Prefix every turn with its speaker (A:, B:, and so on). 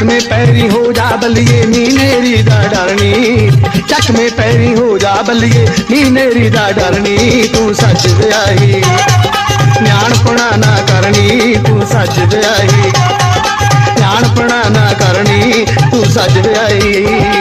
A: चक में पैरी हो जा बलिए मीनेरी दा डरनी चक में पैरी हो जा बलिए मीनेरी दा डरनी तू सच ब्याही न्याणपणा ना करनी तू सच ब्याही न्याणपणा ना करनी तू सच ब्याही